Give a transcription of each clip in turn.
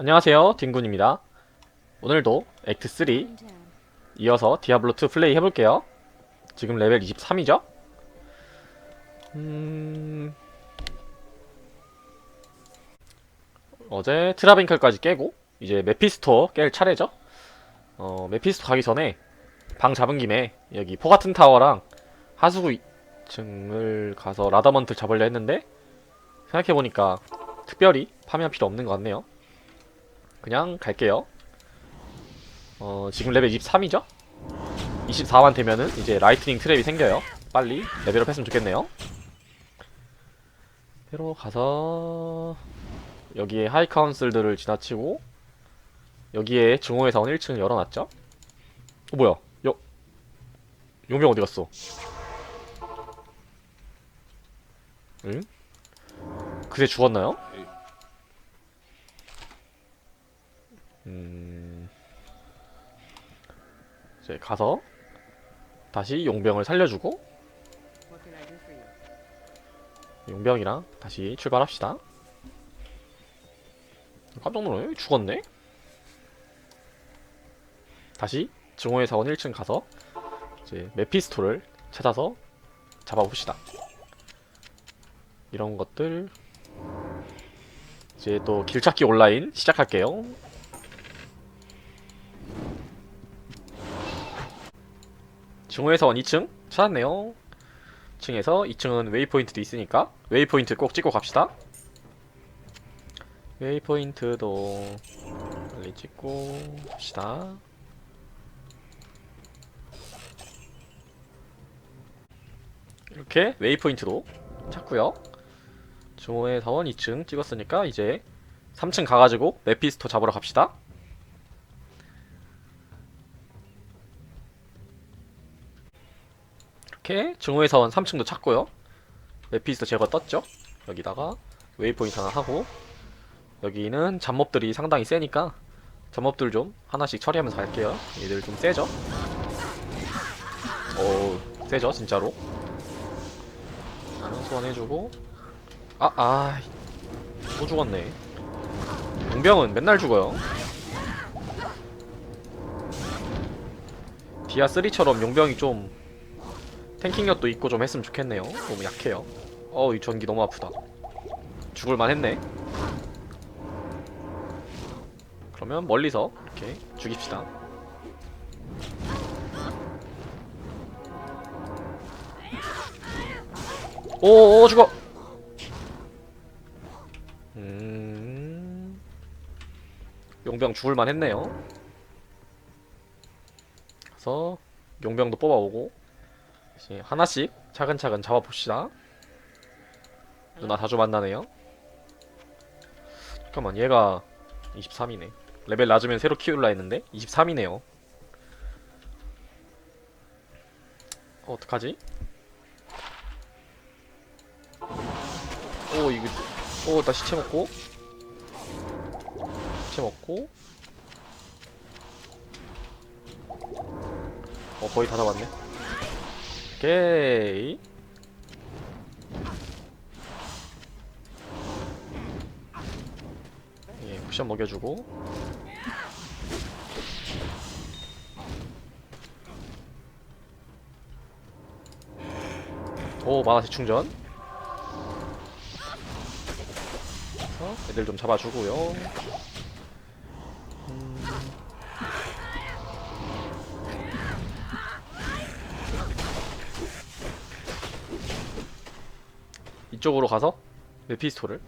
안녕하세요 딩군입니다 오늘도 액트 3 이어서 디아블로2 플레이 해볼게요 지금 레벨 23이죠? 음... 어제 트라빈클까지 깨고 이제 메피스토 깰 차례죠? 어, 메피스토 가기 전에 방 잡은 김에 여기 포같은 타워랑 하수구 2층을 가서 라다먼트 잡으려 했는데 생각해보니까 특별히 파밍할 필요 없는 것 같네요 그냥 갈게요. 어, 지금 레벨 23이죠? 24만 되면은 이제 라이트닝 트랩이 생겨요. 빨리 레벨업 했으면 좋겠네요. 배로 가서 여기에 하이 카운슬들을 지나치고 여기에 증오의 사원 1층을 열어놨죠? 어 뭐야? 여 용병 어디 갔어? 응? 그새 죽었나요? 음... 이제 가서 다시 용병을 살려주고? 용병이랑 다시 출발합시다. 깜짝 놀라네. 죽었네. 다시 증오의 사원 1층 가서 이제 메피스토를 찾아서 잡아봅시다. 이런 것들 이제 또 길찾기 온라인 시작할게요. 사원 2층 찾았네요. 2층에서 2층은 웨이포인트도 있으니까 웨이포인트 꼭 찍고 갑시다. 웨이포인트도 빨리 찍고 갑시다. 이렇게 웨이포인트도 찾고요. 중호의 사원 2층 찍었으니까 이제 3층 가가지고 메피스토 잡으러 갑시다. 이렇게 증오의 사원 3층도 찾고요. 메피스토 제거 떴죠? 여기다가 웨이포인트 하나 하고 여기는 잡몹들이 상당히 세니까 잡몹들 좀 하나씩 처리하면서 갈게요. 얘들 좀 세죠? 오, 세죠, 진짜로. 소환해주고 아, 아, 또 죽었네. 용병은 맨날 죽어요. 디아 3처럼 용병이 좀 탱킹력도 있고 좀 했으면 좋겠네요. 너무 약해요. 어우, 이 전기 너무 아프다. 죽을만 했네. 그러면 멀리서 이렇게 죽입시다. 오, 오, 죽어! 음. 용병 죽을만 했네요. 그래서 용병도 뽑아오고 이제 하나씩 차근차근 잡아봅시다. 누나 자주 만나네요. 잠깐만 얘가 23이네. 레벨 낮으면 새로 키울라 했는데 23이네요. 어, 어떡하지? 오 이거 오나 시체 먹고 시체 먹고 어 거의 다 잡았네. 오케이. 예, 쿠션 먹여주고. 오, 만화 재충전. 애들 좀 잡아주고요. 음. 이쪽으로 가서 메피스토를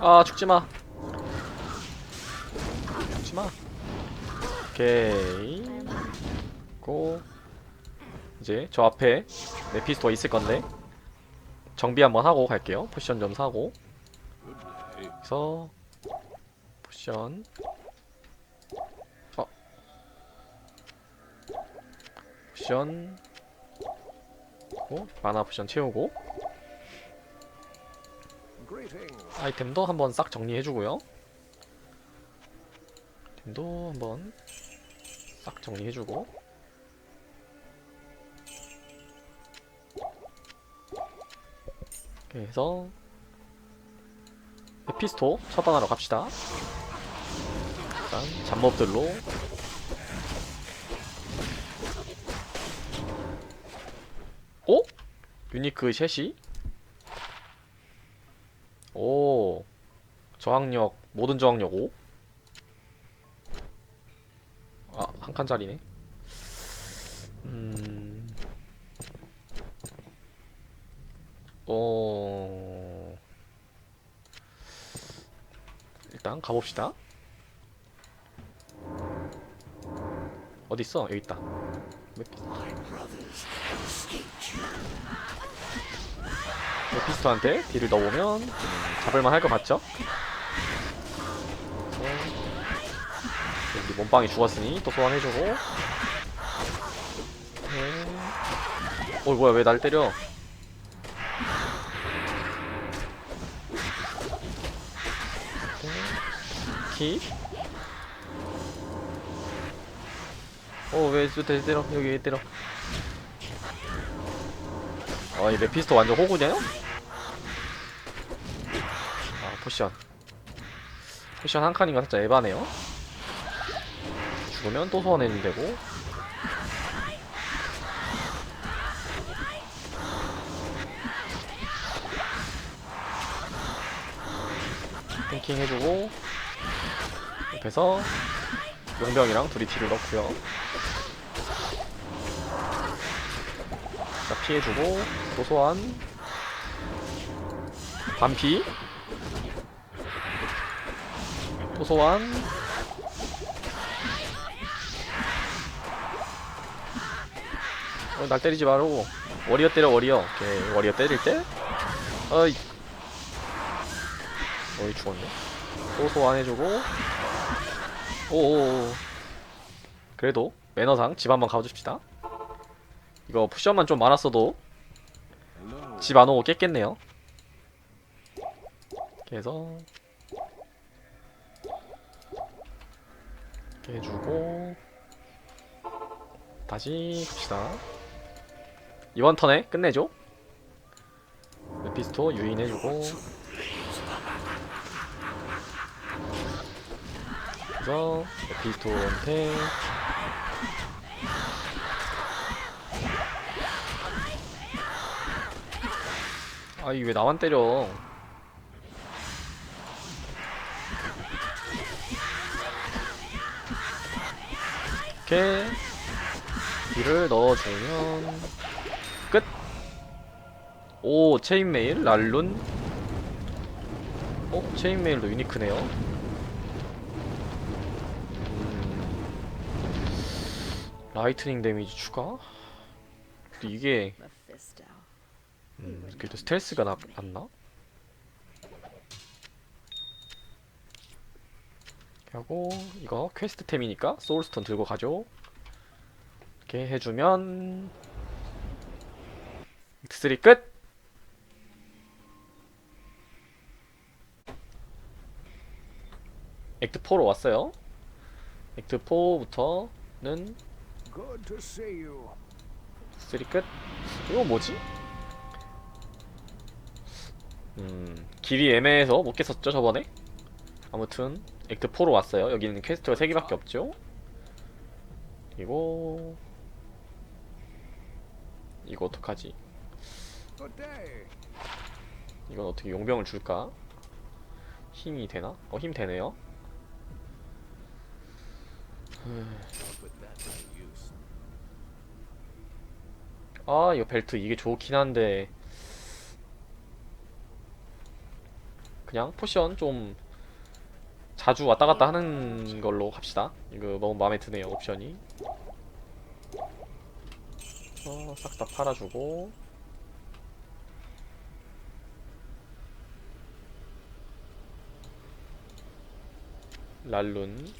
아 죽지마. 죽지마. 오케이. 고. 이제 저 앞에 메피스토가 있을 건데 정비 한번 하고 갈게요. 포션 좀 사고. 그래서 포션. 어. 포션. 고 마나 포션 채우고. 아이템도 한번 싹 정리해주고요. 팀도 한번 싹 정리해주고 해서 에피스토 처단하러 갑시다 일단 잡몹들로 오? 유니크 셋이? 오 저항력 모든 저항력 5? 아, 한 칸짜리네. 어. 일단 가봅시다. 어디 있어? 여기 있다. 메피- 메피스토한테 딜을 넣어보면 음, 잡을만 할 것 같죠? 그래서 우리 몸빵이 죽었으니 또 소환해주고 네. 어 뭐야 왜 날 때려 키 어왜 또 때려? 여기 왜 때려? 아이 메피스토 완전 호구냐? 아 포션. 포션 한 칸인가 살짝 에바네요. 죽으면 또 소환해도 되고. 탱킹 해주고 옆에서 용병이랑 둘이 딜을 넣고요. 자 피해주고 또 소환 반피. 또 소환 어, 날 때리지 말고 워리어 때려 워리어. 오케이 워리어 때릴 때. 어이. 어이 죽었네. 또 소환해주고 오오오 그래도 매너상 집 한번 가주십시다. 이거 푸션만 좀 많았어도 집 안 오고 깼겠네요. 이렇게 해주고 다시 갑시다. 이번 턴에 끝내죠 메피스토 유인해주고 그래서 메피스토한테 아이 왜 나만 때려 이렇게 딜을 넣어주면 끝! 오 체인메일 랄룬 어? 체인메일도 유니크네요 라이트닝 데미지 추가? 근데 이게. 음, 그래도 스텔스가 나, 낫나? 하고 이거 퀘스트템이니까 소울스톤 들고 가죠 이렇게 해주면 X3 끝! 액트 4로 왔어요 액트 4부터는 Good to see you. X3 끝 이거 뭐지? 음 길이 애매해서 못 깼었죠 저번에 아무튼 액트 4로 왔어요 여기는 퀘스트가 3개밖에 없죠 이거 이거 어떡하지. 이건 어떻게 용병을 줄까 힘이 되나? 어 힘 되네요 I'll 아 이거 벨트 이게 좋긴 한데. 그냥 포션 좀 자주 왔다 갔다 하는 걸로 합시다. 이거 너무 마음에 드네요 옵션이. 어, 싹 다 팔아주고. 랄룬